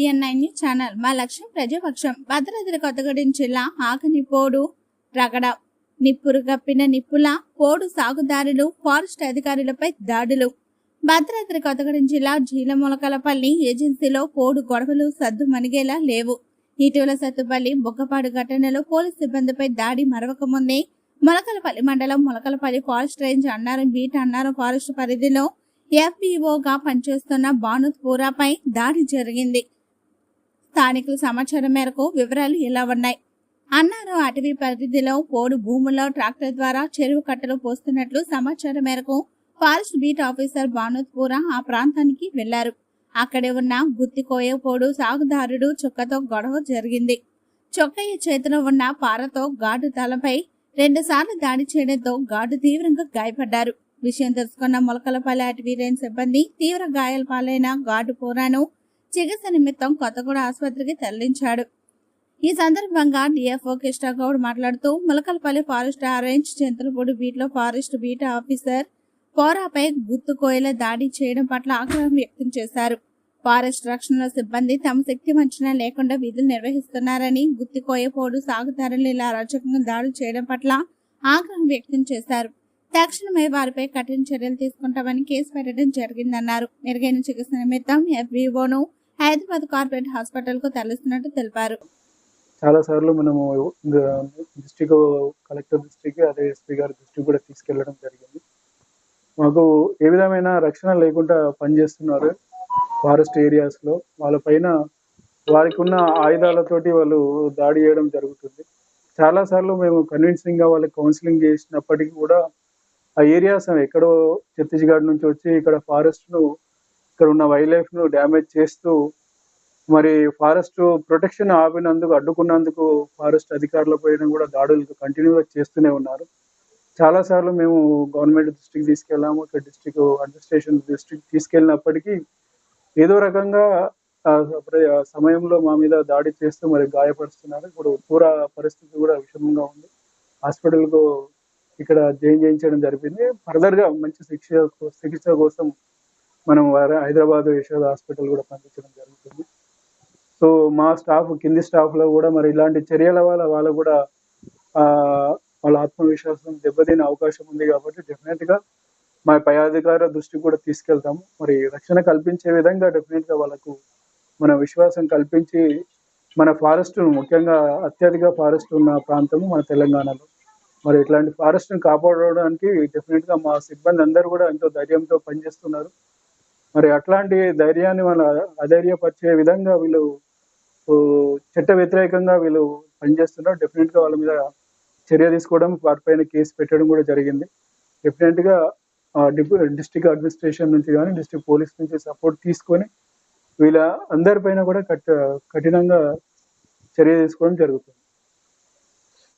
VN nine news channel మా లక్ష్యం ప్రజాపక్షం. భద్రాద్రి కొత్తగూడెం జిల్లా ఆకనిపోడు రగడ నిప్పురు కప్పిన నిప్పుల పోడు సాగుదారులు ఫారెస్ట్ అధికారులపై దాడులు. భద్రాద్రి కొత్తగూడెం జిల్లా జీలమొలకలపల్లి ఏజెన్సీలో పోడు గొడవలు సద్దు మణిగేలా లేవు. ఇటీవల సత్తుపల్లి బొగ్గపాడు ఘటనలో పోలీస్ సిబ్బందిపై దాడి మరవక ముందే మొలకలపల్లి మండలం Molakalapalli forest range Annaram beat Annaram forest పరిధిలో ఎఫ్ఈఓగా పనిచేస్తున్న భానుత్ పూరాపై దాడి జరిగింది. స్థానికుల సమాచారం మేరకు వివరాలు ఇలా ఉన్నాయి? అన్నారు అటవీ పరిధిలో పోడు భూముల్లో ట్రాక్టర్ ద్వారా చెరువు కట్టలు పోస్తున్నట్లు సమాచారం మేరకు ఫారెస్ట్ బీట్ ఆఫీసర్ భానుత్పుర ఆ ప్రాంతానికి వెళ్ళారు. అక్కడే ఉన్న గుత్తికోయ పోడు సాగుదారుడు చుక్కతో గొడవ జరిగింది. చొక్కయ్య చేతిలో ఉన్న పారతో గాడు తలపై రెండుసార్లు దాడి చేయడంతో గాడు తీవ్రంగా గాయపడ్డారు. విషయం తెలుసుకున్న మొలకలపల్లి అటవీ రేంజ్ సిబ్బంది తీవ్ర గాయాల పాలైన గాడు పోరాను చికిత్స నిమిత్తం కొత్తగూడ ఆసుపత్రికి తరలించాడు. ఈ సందర్భంగా డిఎఫ్ఓ కృష్ణగౌడ్ మాట్లాడుతూ ములకల్పల్లి ఫారెస్ట్ ఆరెంజ్ చింతలపూడి బీట్లో ఫారెస్ట్ బీట్ ఆఫీసర్ పోరాపై గుత్తు కోయల దాడి చేయడం పట్ల ఆగ్రహం వ్యక్తం చేశారు. ఫారెస్ట్ రక్షణ సిబ్బంది తమ శక్తి వంచన లేకుండా విధులు నిర్వహిస్తున్నారని గుత్తి కోయపోడు సాగుదారులు ఇలా అరాచకంగా దాడులు చేయడం పట్ల ఆగ్రహం వ్యక్తం చేశారు. తక్షణమే వారిపై కఠిన చర్యలు తీసుకుంటామని కేసు పెట్టడం జరిగిందన్నారు. మెరుగైన చికిత్స నిమిత్తం ఎఫ్బీఓను హైదరాబాద్ కార్పొరేట్ హాస్పిటల్కు తరలిస్తున్నట్టు తెలిపారు. చాలా సార్లు మనము డిస్టిక్ కలెక్టర్ దృష్టికి అదే ఎస్పీ గారి దృష్టికి కూడా తీసుకెళ్ళడం జరిగింది. మాకు ఏ విధమైన రక్షణ లేకుండా పనిచేస్తున్నారు ఫారెస్ట్ ఏరియాస్లో వాళ్ళపైన వారికి ఉన్న ఆయుధాలతోటి వాళ్ళు దాడి చేయడం జరుగుతుంది. చాలా సార్లు మేము కన్విన్సింగ్గా వాళ్ళకి కౌన్సిలింగ్ చేసినప్పటికీ కూడా ఆ ఏరియాస్ ఎక్కడో ఛత్తీస్గఢ్ నుంచి వచ్చి ఇక్కడ ఫారెస్ట్ను ఇక్కడ ఉన్న వైల్డ్ లైఫ్ను డ్యామేజ్ చేస్తూ మరి ఫారెస్ట్ ప్రొటెక్షన్ ఆపినందుకు అడ్డుకున్నందుకు ఫారెస్ట్ అధికారుల పైన కూడా దాడులు కంటిన్యూగా చేస్తూనే ఉన్నారు. చాలాసార్లు మేము గవర్నమెంట్ దృష్టికి తీసుకెళ్ళాము ఇక్కడ డిస్ట్రిక్ట్ అడ్మినిస్ట్రేషన్ దృష్టికి తీసుకెళ్ళినప్పటికీ ఏదో రకంగా ప్ర- సమయంలో మా మీద దాడి చేస్తూ మరి గాయపరుస్తున్నారు. ఇప్పుడు పూరా పరిస్థితి కూడా విషమంగా ఉంది. హాస్పిటల్కు ఇక్కడ జాయిన్ చేయించడం జరిగింది ఫర్దర్గా మంచి శిక్ష చికిత్స కోసం మనం వారి హైదరాబాద్ యశోద హాస్పిటల్ కూడా పంపించడం జరుగుతుంది. సో మా స్టాఫ్ కింది స్టాఫ్లో కూడా మరి ఇలాంటి చర్యల వల్ల వాళ్ళు కూడా వాళ్ళ ఆత్మవిశ్వాసం దెబ్బతినే అవకాశం ఉంది కాబట్టి డెఫినెట్గా మా పై అధికార దృష్టికి కూడా తీసుకెళ్తాము. మరి రక్షణ కల్పించే విధంగా డెఫినెట్గా వాళ్ళకు మన విశ్వాసం కల్పించి మన ఫారెస్ట్ను ముఖ్యంగా అత్యధిక ఫారెస్ట్ ఉన్న ప్రాంతము మన తెలంగాణలో. మరి ఇట్లాంటి ఫారెస్ట్ను కాపాడడానికి డెఫినెట్గా మా సిబ్బంది అందరూ కూడా ఎంతో ధైర్యంతో పనిచేస్తున్నారు. మరి అట్లాంటి ధైర్యాన్ని మన అధైర్యపరిచే విధంగా వీళ్ళు చట్ట వ్యతిరేకంగా వీళ్ళు పనిచేస్తున్నారు. డెఫినెట్గా వాళ్ళ మీద చర్య తీసుకోవడం వారిపైన కేసు పెట్టడం కూడా జరిగింది. డెఫినెట్గా డిస్ట్రిక్ట్ అడ్మినిస్ట్రేషన్ నుంచి కానీ డిస్ట్రిక్ట్ పోలీస్ నుంచి సపోర్ట్ తీసుకొని వీళ్ళ అందరిపైన కూడా కఠినంగా చర్య తీసుకోవడం జరుగుతుంది.